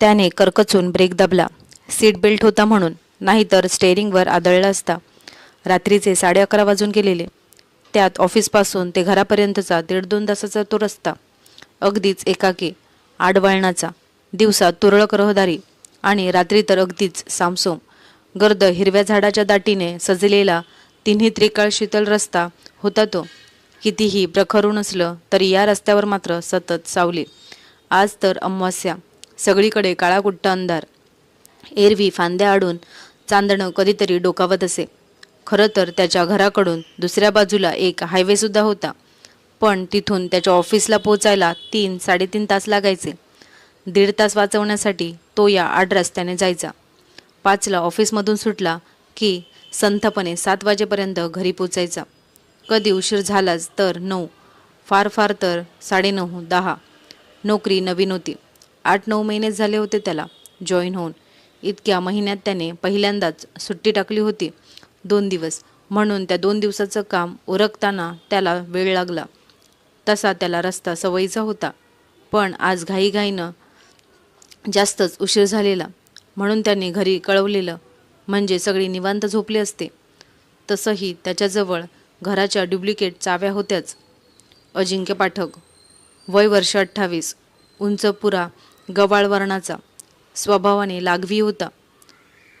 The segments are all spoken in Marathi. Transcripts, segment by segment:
त्याने करकचून ब्रेक दाबला. सीट बेल्ट होता म्हणून नाहीतर स्टेअरिंगवर आदळला असता. रात्रीचे साडे अकरा वाजून गेलेले. त्यात ऑफिसपासून ते घरापर्यंतचा दीड दोन तासाचा तो रस्ता. अगदीच एकाकी आडवळणाचा. दिवसात तुरळक रहदारी. आणि रात्री तर अगदीच सामसोम. गर्द हिरव्या झाडाच्या दाटीने सजलेला तिन्ही त्रिकाळ शीतल रस्ता होता तो. कितीही प्रखरून असलं तरी या रस्त्यावर मात्र सतत सावली. आज तर अमावस्या. सगळीकडे काळाकुट्ट अंधार. एरवी फांद्या आडून चांदणं कधीतरी डोकावत असे. खरं तर त्याच्या घराकडून दुसऱ्या बाजूला एक हायवेसुद्धा होता. पण तिथून त्याच्या ऑफिसला पोचायला तीन साडेतीन तास लागायचे. दीड तास वाचवण्यासाठी तो या आड रस्त्याने जायचा. पाचला ऑफिसमधून सुटला की संथपणे सात वाजेपर्यंत घरी पोचायचा कधी उशीर झालाच तर नऊ फार फार तर साडेनऊ दहा. नोकरी नवीन होती. आठ नऊ महिने झाले होते त्याला जॉईन होऊन. इतक्या महिन्यात त्याने पहिल्यांदाच सुट्टी टाकली होती. दोन दिवस. म्हणून त्या दोन दिवसाचं काम उरकताना त्याला वेळ लागला. तसा त्याला रस्ता सवयीचा होता. पण आज घाईघाईनं जास्तच उशीर झालेला. म्हणून त्याने घरी कळवलेलं म्हणजे सगळी निवांत झोपली असते. तसंही त्याच्याजवळ घराच्या डुप्लिकेट चाव्या होत्याच. अजिंक्य पाठक. वय वर्ष अठ्ठावीस. उंच पुरा गवाळ वर्णाचा स्वभावाने लागवी होता.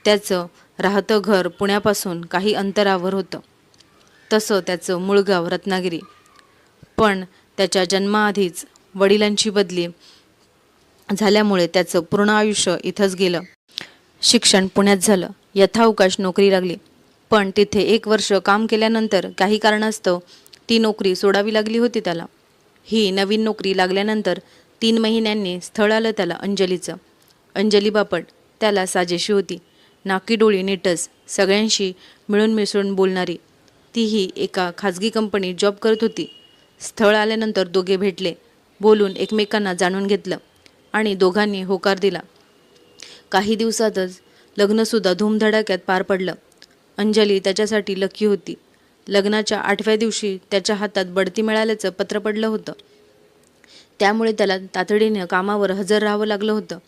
त्याचं राहतं घर पुण्यापासून काही अंतरावर होतं. तसं त्याचं मूळ गाव रत्नागिरी. पण त्याच्या जन्माआधीच वडिलांची बदली झाल्यामुळे त्याचं पूर्ण आयुष्य इथंच गेलं. शिक्षण पुण्यात झालं. यथावकाश नोकरी लागली. पण तिथे एक वर्ष काम केल्यानंतर काही कारणास्तव ती नोकरी सोडावी लागली होती त्याला. ही नवीन नोकरी लागल्यानंतर तीन महिन्यांनी स्थळ आलं त्याला अंजलीचं. अंजली बापट त्याला साजेशी होती. नाकी डोळी नीटच सगळ्यांशी मिळून मिसळून बोलणारी. तीही एका खाजगी कंपनीत जॉब करत होती. स्थळ आल्यानंतर दोघे भेटले बोलून एकमेकांना जाणून घेतलं आणि दोघांनी होकार दिला. काही दिवसातच लग्नसुद्धा धूमधडाक्यात पार पडलं. अंजली त्याच्यासाठी लकी होती. लग्नाच्या आठव्या दिवशी त्याच्या हातात बढती मिळाल्याचं पत्र पडलं होतं. त्यामुळे त्याला तातडीनं कामावर हजर राहावं लागलं होतं.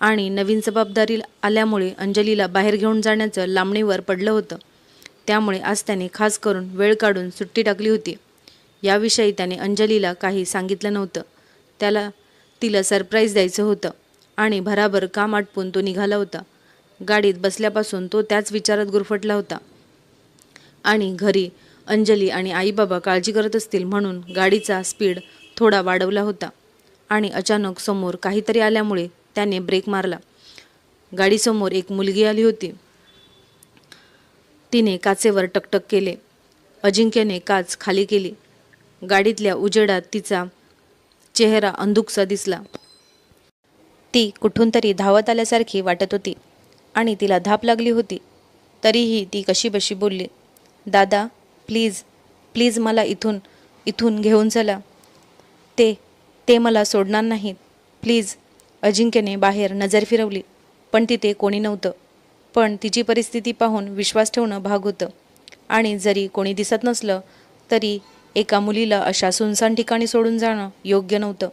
आणि नवीन जबाबदारी आल्यामुळे अंजलीला बाहेर घेऊन जाण्याचं लांबणीवर पडलं होतं. त्यामुळे आज त्याने खास करून वेळ काढून सुट्टी टाकली होती. याविषयी त्याने अंजलीला काही सांगितलं नव्हतं. त्याला तिला सरप्राईज द्यायचं होतं आणि भराभर काम आटपून तो निघाला होता. गाडीत बसल्यापासून तो त्याच विचारात गुरफटला होता. आणि घरी अंजली आणि आईबाबा काळजी करत असतील म्हणून गाडीचा स्पीड थोडा वाढवला होता. आणि अचानक समोर काहीतरी आल्यामुळे त्याने ब्रेक मारला. गाडीसमोर एक मुलगी आली होती. तिने काचेवर टकटक केले. अजिंक्यने काच खाली केली. गाडीतल्या उजेडात तिचा चेहरा अंधुकसा दिसला. ती कुठून तरी धावत आल्यासारखी वाटत होती आणि तिला धाप लागली होती. तरीही ती कशीबशी बोलली दादा प्लीज प्लीज मला इथून इथून घेऊन चला. ते ते मला सोडणार नाहीत. प्लीज अजिंक्यने बाहेर नजर फिरवली. पण तिथे कोणी नव्हतं. पण तिची परिस्थिती पाहून विश्वास ठेवणं भाग होतं. आणि जरी कोणी दिसत नसलं तरी एका मुलीला अशा सुनसान ठिकाणी सोडून जाणं योग्य नव्हतं.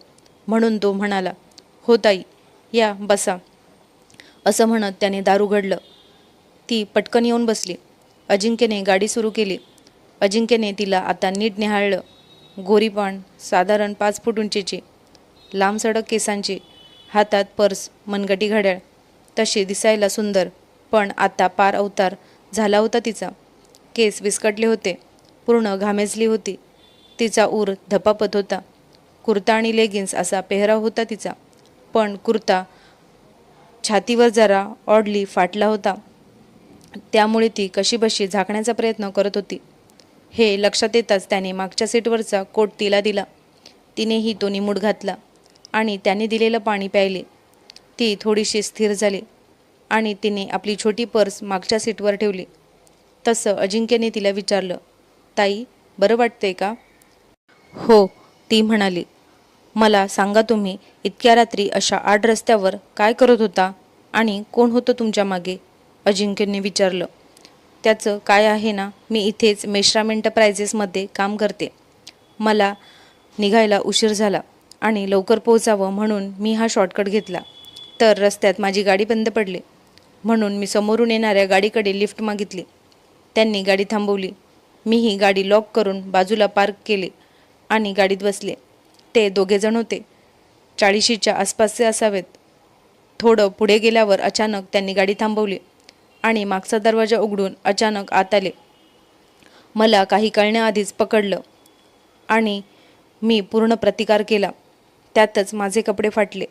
म्हणून तो म्हणाला हो ताई या बसा. असं म्हणत त्याने दार उघडलं ती पटकन येऊन बसली. अजिंक्यने गाडी सुरू केली. अजिंक्यने तिला आता नीट निहाळलं गोरीपान साधारण पाच फूट उंचीची लांब सडक केसांची हातात पर्स मनगटी घड्याळ तशी दिसायला सुंदर पण आता पार अवतार झाला होता तिचा. केस विस्कटले होते पूर्ण घामेजली होती. तिचा ऊर धपापत होता. कुर्ता आणि लेगिन्स असा पेहराव होता तिचा पण कुर्ता छातीवर जरा ऑडली फाटला होता. त्यामुळे ती कशीबशी झाकण्याचा प्रयत्न करत होती. हे लक्षात येताच त्याने मागच्या सीटवरचा कोट तिला दिला. तिनेही तो निमूड घातला आणि त्याने दिलेलं पाणी प्यायले. ती थोडीशी स्थिर झाली आणि तिने आपली छोटी पर्स मागच्या सीटवर ठेवली. तसं अजिंक्यने तिला विचारलं ताई बरं वाटतंय का? हो ती म्हणाली. मला सांगा तुम्ही इतक्या रात्री अशा आड रस्त्यावर काय करत होता आणि कोण होतं तुमच्या मागे? अजिंक्यने विचारलं. त्याचं काय आहे ना मी इथेच मेश्राम एंटरप्रायझेसमध्ये काम करते. मला निघायला उशीर झाला आणि लवकर पोहोचावं म्हणून मी हा शॉर्टकट घेतला. तर रस्त्यात माझी गाडी बंद पडली. म्हणून मी समोरून येणाऱ्या गाडीकडे लिफ्ट मागितली. त्यांनी गाडी थांबवली. मी ही गाडी लॉक करून बाजूला पार्क केली आणि गाडीत बसले. ते दोघेजण होते. चाळीशीच्या आसपासचे असावेत. थोडं पुढे गेल्यावर अचानक त्यांनी गाडी थांबवली. आणि मागचा दरवाजा उघडून अचानक आत आले. मला काही कळण्याआधीच पकडलं आणि मी पूर्ण प्रतिकार केला. त्यातच माझे कपडे फाटले.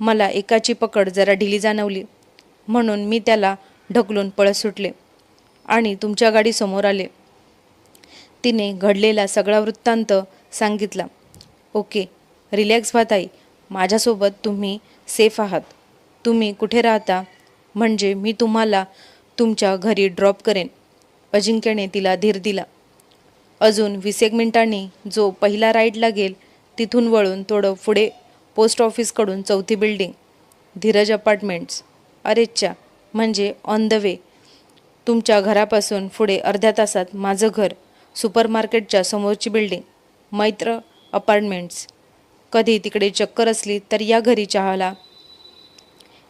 मला एकाची पकड जरा ढिली जाणवली. म्हणून मी त्याला ढकलून पळत सुटले आणि तुमच्या गाडीसमोर आले. तिने घडलेला सगळा वृत्तांत सांगितला. ओके रिलॅक्स भाताई माझ्यासोबत तुम्ही सेफ आहात. तुम्ही कुठे राहता? म्हणजे मी तुम्हाला तुमच्या घरी ड्रॉप करेन. अजिंक्यने तिला धीर दिला. अजून वीस एक मिनिटांनी जो पहिला राईड लागेल तिथून वळून थोडं पुढे पोस्ट ऑफिसकडून चौथी बिल्डिंग धीरज अपार्टमेंट्स अरेच्चा म्हणजे ऑन द वे तुमच्या घरापासून पुढे अर्ध्या तासात माझं घर सुपरमार्केटच्या समोरची बिल्डिंग मैत्र अपार्टमेंट्स कधी तिकडे चक्कर असली तर या घरी चहाला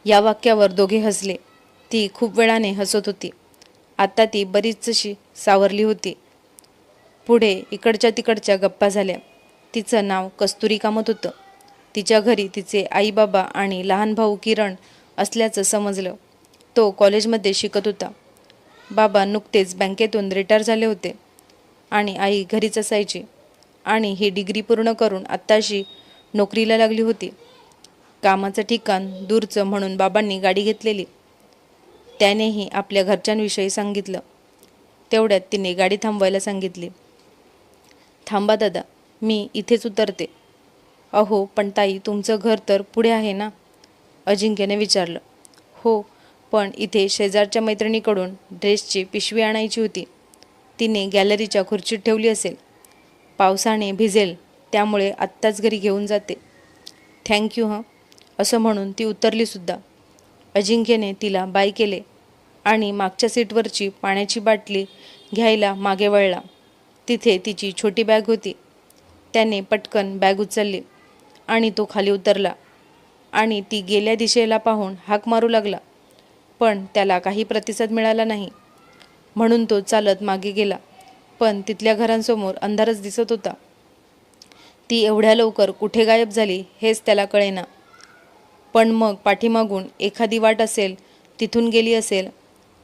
या वाक्यावर दोघे हसले. ती खूप वेळाने हसत होती. आता ती बरीचशी सावरली होती. पुढे इकडच्या तिकडच्या गप्पा झाल्या. तिचं नाव कस्तुरी कामत होतं. तिच्या घरी तिचे आईबाबा आणि लहान भाऊ किरण असल्याचं समजलं. तो कॉलेजमध्ये शिकत होता. बाबा नुकतेच बँकेतून रिटायर झाले होते आणि आई घरीच असायची आणि ही डिग्री पूर्ण करून आत्ताशी नोकरीला लागली होती. कामाचं ठिकाण दूरचं म्हणून बाबांनी गाडी घेतलेली. त्यानेही आपल्या घरच्यांविषयी सांगितलं. तेवढ्यात तिने गाडी थांबवायला सांगितली. थांबा दादा मी इथेच उतरते. अहो पण ताई तुमचं घर तर पुढे आहे ना? अजिंक्यने विचारलं. हो पण इथे शेजारच्या मैत्रिणीकडून ड्रेसची पिशवी आणायची होती. तिने गॅलरीच्या खुर्चीत ठेवली असेल. पावसाने भिजेल त्यामुळे आत्ताच घरी घेऊन जाते. थँक्यू हं. असं म्हणून ती उतरलीसुद्धा अजिंक्यने तिला बाय केले आणि मागच्या सीटवरची पाण्याची बाटली घ्यायला मागे वळला. तिथे तिची छोटी बॅग होती. त्याने पटकन बॅग उचलली आणि तो खाली उतरला आणि ती गेल्या दिशेला पाहून हाक मारू लागला. पण त्याला काही प्रतिसाद मिळाला नाही. म्हणून तो चालत मागे गेला पण तिथल्या घरांसमोर अंधारच दिसत होता. ती एवढ्या लवकर कुठे गायब झाली हेच त्याला कळेना. पण मग पाठीमागून एखादी वाट असेल तिथून गेली असेल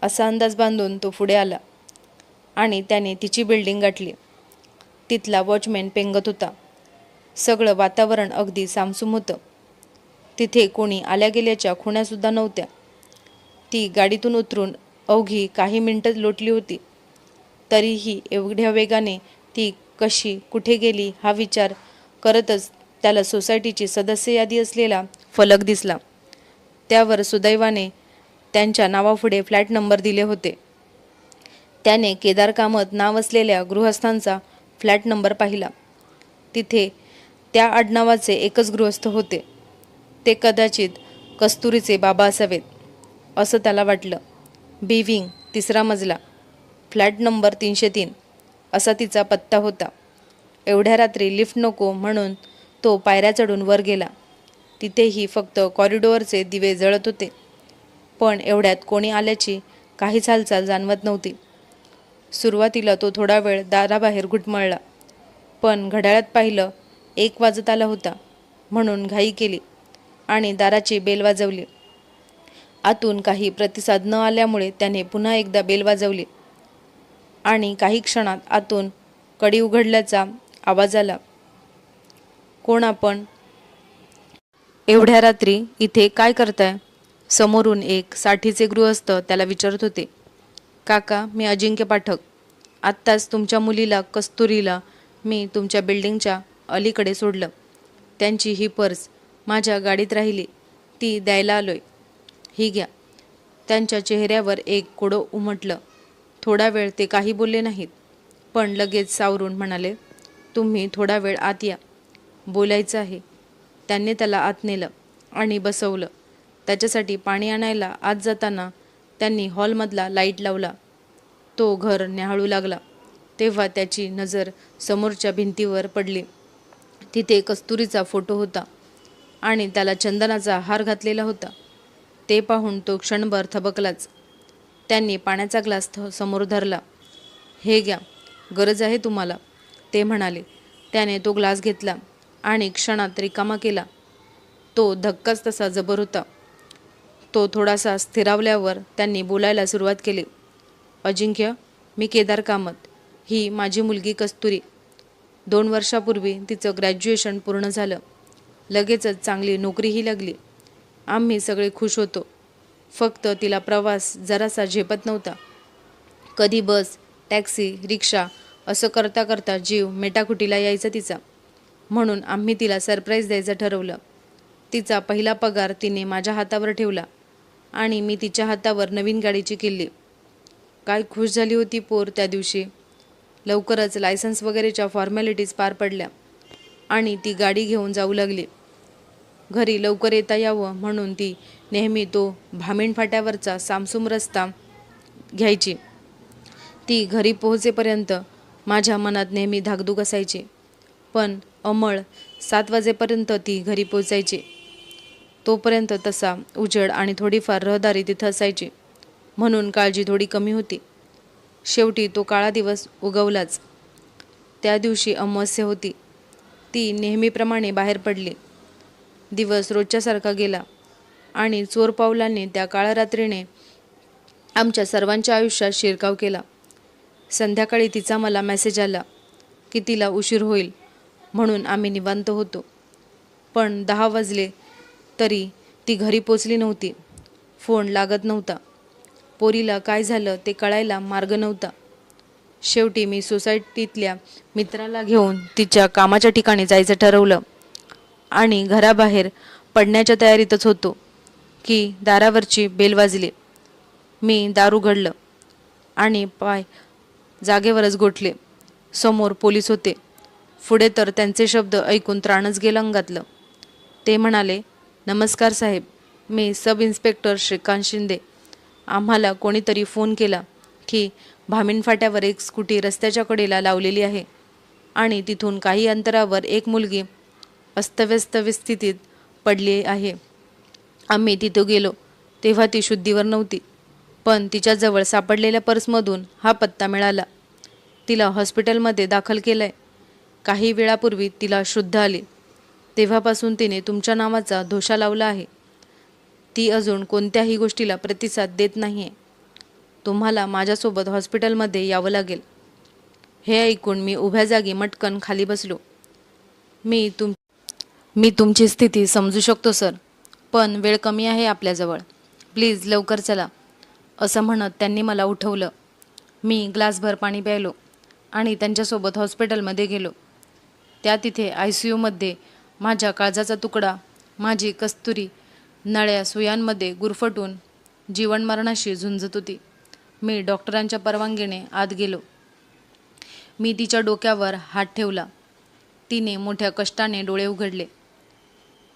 असा अंदाज बांधून तो पुढे आला. आणि त्याने तिची बिल्डिंग गाठली. तिथला वॉचमॅन पेंगत होता. सगळं वातावरण अगदी सामसूम होतं. तिथे कोणी आल्या गेल्याच्या खुण्यासुद्धा नव्हत्या. ती गाडीतून उतरून अवघी काही मिनटं लोटली होती. तरीही एवढ्या वेगाने ती कशी कुठे गेली हा विचार करतच त्याला सोसायटीची सदस्य यादी असलेला फलक दिसला. त्यावर सुदैवाने त्यांच्या नावापुढे फ्लॅट नंबर दिले होते. त्याने केदार कामत नाव असलेल्या गृहस्थांचा फ्लॅट नंबर पाहिला. तिथे त्या आडनावाचे एकच गृहस्थ होते. ते कदाचित कस्तुरीचे बाबा असावेत असं त्याला वाटलं. बी विंग तिसरा मजला फ्लॅट नंबर तीनशे तीन असा तिचा पत्ता होता. एवढ्या रात्री लिफ्ट नको म्हणून तो पायऱ्या चढून वर गेला. तिथेही फक्त कॉरिडॉरचे दिवे जळत होते. पण एवढ्यात कोणी आल्याची काहीच हालचाल जाणवत नव्हती. सुरुवातीला तो थोडा वेळ दाराबाहेर घुटमळला. पण घड्याळात पाहिलं एक वाजत आला होता म्हणून घाई केली आणि दाराची बेल वाजवली. आतून काही प्रतिसाद न आल्यामुळे त्याने पुन्हा एकदा बेल वाजवली आणि काही क्षणात आतून कडी उघडल्याचा आवाज आला. कोण आपण? एवढ्या रात्री इथे काय करताय? समोरून एक साठीचे गृहस्थ त्याला विचारत होते काका मी अजिंक्य पाठक. आत्ताच तुमच्या मुलीला कस्तुरीला मी तुमच्या बिल्डिंगच्या अलीकडे सोडलं. त्यांची ही पर्स माझ्या गाडीत राहिली. ती द्यायला आलोय. ही घ्या. त्यांच्या चेहऱ्यावर एक कोडं उमटलं. थोडा वेळ ते काही बोलले नाहीत पण लगेच सावरून म्हणाले तुम्ही थोडा वेळ आत या. बोलायचं आहे. त्यांनी त्याला आत नेलं आणि बसवलं. त्याच्यासाठी पाणी आणायला आत जाताना त्यांनी हॉलमधला लाइट लावला. तो घर न्याहाळू लागला. तेव्हा त्याची नजर समोरच्या भिंतीवर पडली. तिथे कस्तुरीचा फोटो होता आणि त्याला चंदनाचा हार घातलेला होता. ते पाहून तो क्षणभर थबकलाच. त्यांनी पाण्याचा ग्लास थ समोर धरला. हे घ्या. गरज आहे तुम्हाला ते म्हणाले. त्याने तो ग्लास घेतला. आणि क्षणात रिकामा केला. तो धक्काच तसा जबर होता. तो थोडासा स्थिरावल्यावर त्यांनी बोलायला सुरुवात केली. अजिंक्य मी केदार कामत. ही माझी मुलगी कस्तुरी. दोन वर्षापूर्वी तिचं ग्रॅज्युएशन पूर्ण झालं. लगेचच चांगली नोकरीही लागली. आम्ही सगळे खुश होतो. फक्त तिला प्रवास जरासा झेपत नव्हता. कधी बस टॅक्सी रिक्षा असं करता करता जीव मेटाकुटीला यायचा तिचा. म्हणून आम्ही तिला सरप्राईज द्यायचं ठरवलं. तिचा पहिला पगार तिने माझ्या हातावर ठेवला आणि मी तिच्या हातावर नवीन गाडीची किल्ली. काय खुश झाली होती पोर त्या दिवशी. लवकरच लायसन्स वगैरेच्या फॉर्मॅलिटीज पार पडल्या आणि ती गाडी घेऊन जाऊ लागली. घरी लवकर येता यावं म्हणून ती नेहमी तो भामिण फाट्यावरचा सामसूम रस्ता घ्यायची. ती घरी पोहोचेपर्यंत माझ्या मनात नेहमी धाकधूक असायची. पण अमळ. सात वाजेपर्यंत ती घरी पोचायची तोपर्यंत तसा उजेड आणि थोडीफार रहदारी तिथं असायची. म्हणून काळजी थोडी कमी होती. शेवटी तो काळा दिवस उगवलाच. त्या दिवशी अमावस्या होती. ती नेहमीप्रमाणे बाहेर पडली. दिवस रोजच्यासारखा गेला आणि चोर त्या काळ्या रात्रीने आमच्या सर्वांच्या आयुष्यात शिरकाव केला. संध्याकाळी तिचा मला मेसेज आला की तिला उशीर होईल. म्हणून आम्ही निवांत होतो. पण दहा वाजले तरी ती घरी पोचली नव्हती. फोन लागत नव्हता. पोरीला काय झालं ते कळायला मार्ग नव्हता. शेवटी मी सोसायटीतल्या मित्राला घेऊन तिच्या कामाच्या ठिकाणी जायचं ठरवलं. आणि घराबाहेर पडण्याच्या तयारीतच होतो की दारावरची बेल वाजली. मी दार उघडलं आणि पाय जागेवरच गोठले. समोर पोलीस होते. पुढे तर त्यांचे शब्द ऐकून त्राणच गेलं अंगातलं. ते म्हणाले नमस्कार साहेब मी सब इन्स्पेक्टर श्रीकांत शिंदे. आम्हाला कोणीतरी फोन केला की भामिन फाट्यावर एक स्कूटी रस्त्याच्या कडेला लावलेली आहे आणि तिथून काही अंतरावर एक मुलगी अस्तव्यस्त स्थितीत पडली आहे. आम्ही तिथं गेलो तेव्हा ती शुद्धीवर नव्हती पण तिच्याजवळ सापडलेल्या पर्समधून हा पत्ता मिळाला. तिला हॉस्पिटलमध्ये दाखल केलं आहे काही वेळापूर्वी तिला शुद्ध आली. तेव्हापासून तिने तुमच्या नावाचा धोशा लावला आहे. ती अजून कोणत्याही गोष्टीला प्रतिसाद देत नाही आहे तुम्हाला माझ्यासोबत हॉस्पिटलमध्ये यावं लागेल. हे ऐकून मी उभ्या जागी मटकन खाली बसलो. मी तुम मी तुमची स्थिती समजू शकतो सर. पण वेळ कमी आहे आपल्याजवळ. प्लीज लवकर चला. असं म्हणत त्यांनी मला उठवलं. मी ग्लासभर पाणी प्यायलो आणि त्यांच्यासोबत हॉस्पिटलमध्ये गेलो. त्या तिथे आय सी यूमध्ये माझ्या काळजाचा तुकडा माझी कस्तुरी नळ्या सुयांमध्ये गुरफटून जीवनमरणाशी झुंजत होती. मी डॉक्टरांच्या परवानगीने आत गेलो. मी तिच्या डोक्यावर हात ठेवला. तिने मोठ्या कष्टाने डोळे उघडले.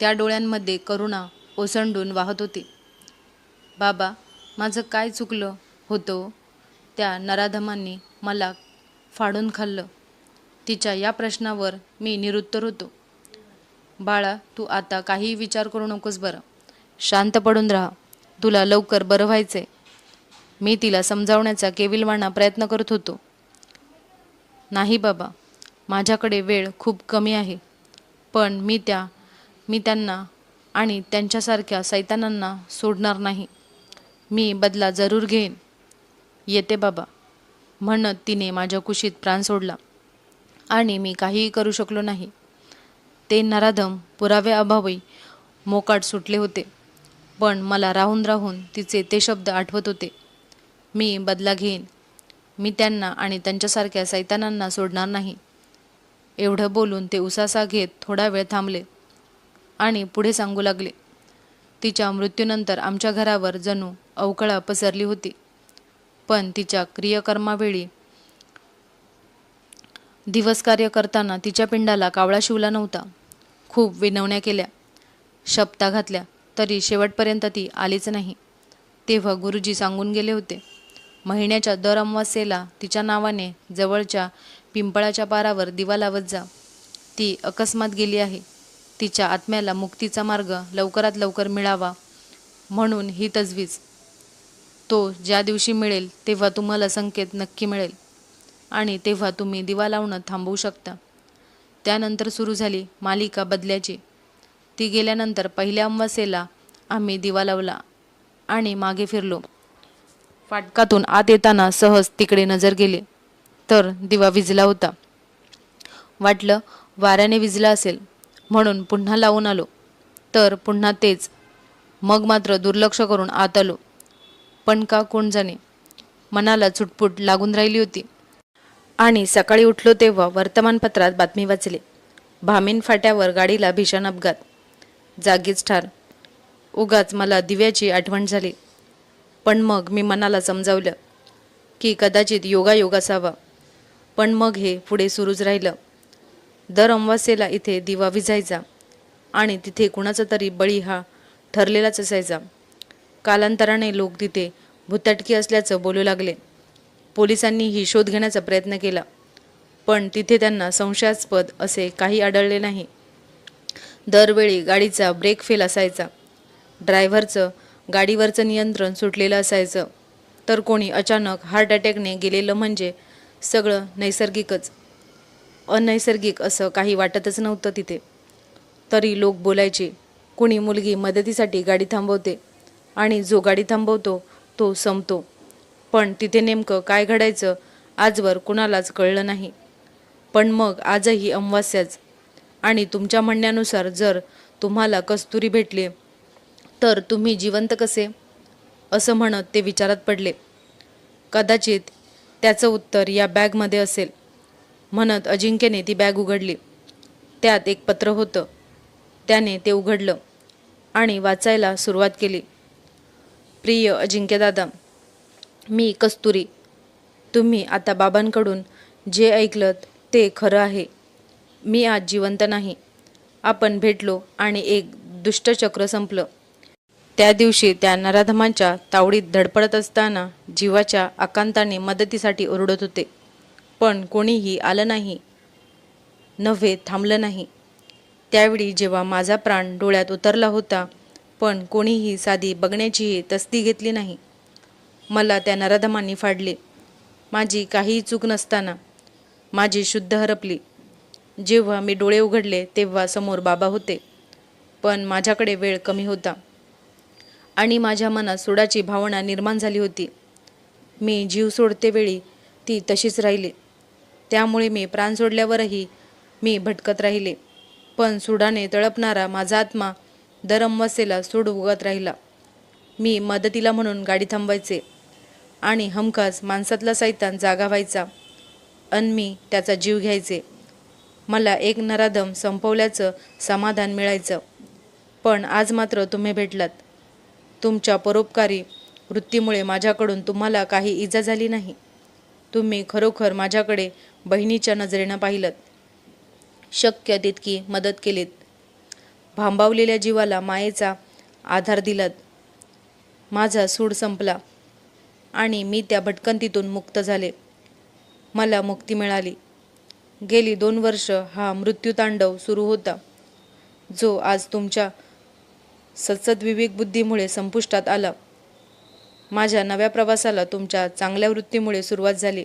त्या डोळ्यांमध्ये करुणा ओसंडून वाहत होती. बाबा माझं काय चुकलं होतं? त्या नराधमांनी मला फाडून खाल्लं. तिच्या या प्रश्नावर मी निरुत्तर होतो. बाळा तू आता काहीही विचार करू नकोस बरं. शांत पडून राहा. तुला लवकर बरं व्हायचंय. मी तिला समजावण्याचा केविलवाणा प्रयत्न करत होतो. नाही बाबा माझ्याकडे वेळ खूप कमी आहे. पण मी त्या मी त्यांना आणि त्यांच्यासारख्या सैतानांना सोडणार नाही. मी बदला जरूर घेईन. येते बाबा. म्हणत तिने माझ्या कुशीत प्राण सोडला. आणि मी काहीही करू शकलो नाही. ते नराधम पुराव्याअभावी मोकाट सुटले होते. पण मला राहून राहून तिचे ते शब्द आठवत होते. मी बदला घेईन. मी त्यांना आणि त्यांच्यासारख्या सैतानांना सोडणार नाही. एवढं बोलून ते उसासा घेत थोडा वेळ थांबले आणि पुढे सांगू लागले. तिच्या मृत्यूनंतर आमच्या घरावर जणू अवकळा पसरली होती. पण तिच्या क्रियकर्मावेळी दिवस कार्य करताना तिच्या पिंडाला कावळा शिवला नव्हता. खूप विनवण्या केल्या. शपथा घातल्या तरी शेवटपर्यंत ती आलीच नाही. तेव्हा गुरुजी सांगून गेले होते महिन्याच्या दर अमावास्येला तिच्या नावाने जवळच्या पिंपळाच्या पारावर दिवा लावत जा. ती अकस्मात गेली आहे. तिच्या आत्म्याला मुक्तीचा मार्ग लवकरात लवकर मिळावा म्हणून ही तजवीज. तो ज्या दिवशी मिळेल तेव्हा तुम्हाला संकेत नक्की मिळेल. आणि तेव्हा तुम्ही दिवा लावणं थांबवू शकता. त्यानंतर सुरू झाली मालिका बदल्याची. ती गेल्यानंतर पहिल्या अमावास्येला आम्ही दिवा लावला आणि मागे फिरलो. फाटकातून आत येताना सहज तिकडे नजर गेली. तर दिवा विजला होता. वाटलं वाऱ्याने विजला असेल. म्हणून पुन्हा लावून आलो. तर पुन्हा तेच. मग मात्र दुर्लक्ष करून आत आलो. पण का कोण जाणे? मनाला चुटपुट लागून राहिली होती. आणि सकाळी उठलो तेव्हा वर्तमानपत्रात बातमी वाचली. भामीन फाट्यावर गाडीला भीषण अपघात. जागीच ठार. उगाच मला दिव्याची आठवण झाली. पण मग मी मनाला समजावलं की कदाचित योगायोग असावा. पण मग हे पुढे सुरूच राहिलं. दर अमावास्येला इथे दिवा विजायचा आणि तिथे कुणाचा तरी बळी हा ठरलेलाच असायचा. कालांतराने लोक तिथे भुतटकी असल्याचं बोलू लागले. पोलिसांनीही शोध घेण्याचा प्रयत्न केला. पण तिथे त्यांना संशयास्पद असे काही आढळले नाही. दरवेळी गाडीचा ब्रेक फेल असायचा. ड्रायव्हरचं गाडीवरचं नियंत्रण सुटलेलं असायचं. तर कोणी अचानक हार्ट अटॅकने गेलेलं म्हणजे सगळं नैसर्गिकच. अनैसर्गिक असं काही वाटतच नव्हतं तिथे. तरी लोक बोलायचे कुणी मुलगी मदतीसाठी गाडी थांबवते आणि जो गाडी थांबवतो तो संपतो. पण तिथे नेमकं काय घडायचं आजवर कुणालाच कळलं नाही. पण मग आजही अमावास्याच. आणि तुमच्या म्हणण्यानुसार जर तुम्हाला कस्तुरी भेटले तर तुम्ही जिवंत कसे? असं म्हणत ते विचारात पडले. कदाचित त्याचं उत्तर या बॅगमध्ये असेल. म्हणत अजिंक्यने ती बॅग उघडली. त्यात एक पत्र होतं. त्याने ते उघडलं आणि वाचायला सुरुवात केली. प्रिय अजिंक्यदादा मी कस्तुरी. तुम्ही आता बाबांकडून जे ऐकलं ते खरं आहे. मी आज जिवंत नाही. आपण भेटलो आणि एक दुष्टचक्र संपलं. त्या दिवशी त्या नराधमांच्या तावडीत धडपडत असताना जीवाच्या आकांताने मदतीसाठी ओरडत होते. पण कोणीही आलं नाही. नव्हे थांबलं नाही. त्यावेळी जेव्हा माझा प्राण डोळ्यात उतरला होता पण कोणीही साधी बघण्याचीही तस्ती घेतली नाही. मला त्या नराधमांनी फाडले. माझी काहीही चूक नसताना माझी शुद्ध हरपली. जेव्हा मी डोळे उघडले तेव्हा समोर बाबा होते. पण माझ्याकडे वेळ कमी होता. आणि माझ्या मनात सोडाची भावना निर्माण झाली होती. मी जीव सोडते वेळी ती तशीच राहिली. त्यामुळे मी प्राण सोडल्यावरही मी भटकत राहिले. पण सुडाने तळपणारा माझा आत्मा दर अमावस्येला सूड उगत राहिला. मी मदतीला म्हणून गाडी थांबवायचे. आणि हमखास माणसातला सैतान जागा व्हायचा अन मी त्याचा जीव घ्यायचे. मला एक नराधम संपवल्याचं समाधान मिळायचं. पण आज मात्र तुम्ही भेटलात. तुमच्या परोपकारी वृत्तीमुळे माझ्याकडून तुम्हाला काही इजा झाली नाही. तुम्ही खरोखर माझ्याकडे बहिणीच्या नजरेनं पाहिलं शक्य तितकी मदत केलीत. भांबावलेल्या जीवाला मायेचा आधार दिलात. माझा सूड संपला. आणि मी त्या भटकंतीतून मुक्त झाले. मला मुक्ती मिळाली. गेली दोन वर्ष हा मृत्यूतांडव सुरू होता जो आज तुमच्या सत्सद्विवेक बुद्धीमुळे संपुष्टात आला. माझ्या नव्या प्रवासाला तुमच्या चांगल्या वृत्तीमुळे सुरुवात झाली.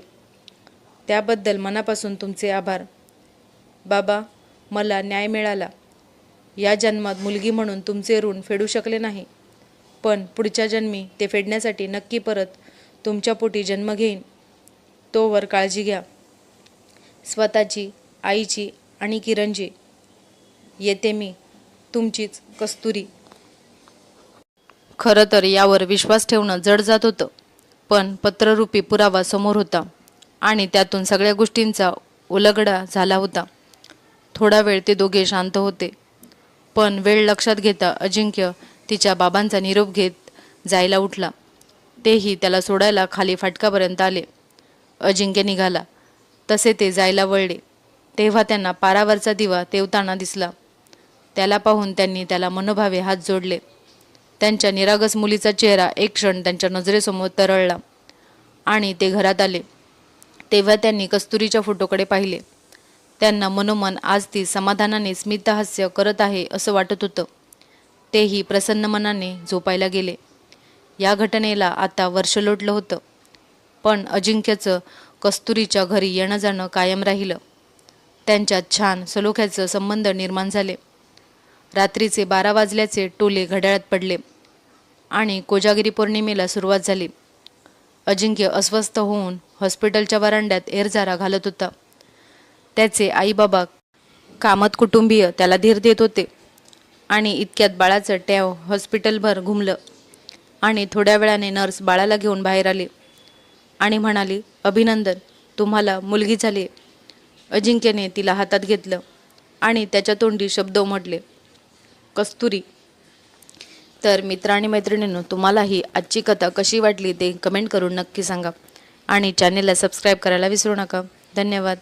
त्याबद्दल मनापासून तुमचे आभार. बाबा मला न्याय मिळाला. या जन्मात मुलगी म्हणून तुमचे ऋण फेडू शकले नाही पण पुढच्या जन्मी ते फेडण्यासाठी नक्की परत तुमच्या पोटी जन्म घेईन. तोवर काळजी घ्या. स्वतःची आईची आणि किरणजी येते मी. तुमचीच कस्तुरी. खरं तर यावर विश्वास ठेवणं जड जात होतं. पण पत्ररूपी पुरावा समोर होता आणि त्यातून सगळ्या गोष्टींचा उलगडा झाला होता. थोडा वेळ ते दोघे शांत होते. पण वेळ लक्षात घेता अजिंक्य तिच्या बाबांचा निरोप घेत जायला उठला. तेही त्याला सोडायला खाली फाटकापर्यंत आले. अजिंक्य निघाला. तसे ते जायला वळले. तेव्हा त्यांना पारावरचा दिवा तेवताना दिसला. त्याला पाहून त्यांनी त्याला मनोभावे हात जोडले. त्यांच्या निरागस मुलीचा चेहरा एक क्षण त्यांच्या नजरेसमोर तरळला आणि ते घरात आले. तेव्हा त्यांनी कस्तुरीच्या फोटोकडे पाहिले. त्यांना मनोमन आज ती समाधानाने स्मितहास्य करत आहे असं वाटत होतं. तेही प्रसन्न मनाने झोपायला गेले. या घटनेला आता वर्ष लोटलं होतं. पण अजिंक्यचं कस्तुरीच्या घरी येणं जाणं कायम राहिलं. त्यांच्यात छान सलोख्याचं संबंध निर्माण झाले. रात्रीचे बारा वाजल्याचे टोले घड्याळात पडले आणि कोजागिरी पौर्णिमेला सुरुवात झाली. अजिंक्य अस्वस्थ होऊन हॉस्पिटलच्या वरांड्यात एरझारा घालत होता. त्याचे आईबाबा कामत कुटुंबीय त्याला धीर देत होते आणि इतक्यात बाळाचं टॅव हॉस्पिटलभर घुमलं. आणि थोड्या वेळाने नर्स बाळाला घेऊन बाहेर आली आणि म्हणाली अभिनंदन तुम्हाला मुलगी झाली. अजिंक्यने तिला हातात घेतलं आणि त्याच्या तोंडी शब्द उमटले कस्तुरी. तर मित्र आणि मैत्रिणींनो तुम्हालाही आजची कथा कशी वाटली ते कमेंट करून नक्की सांगा आणि चॅनेलला सबस्क्राईब करायला विसरू नका. धन्यवाद.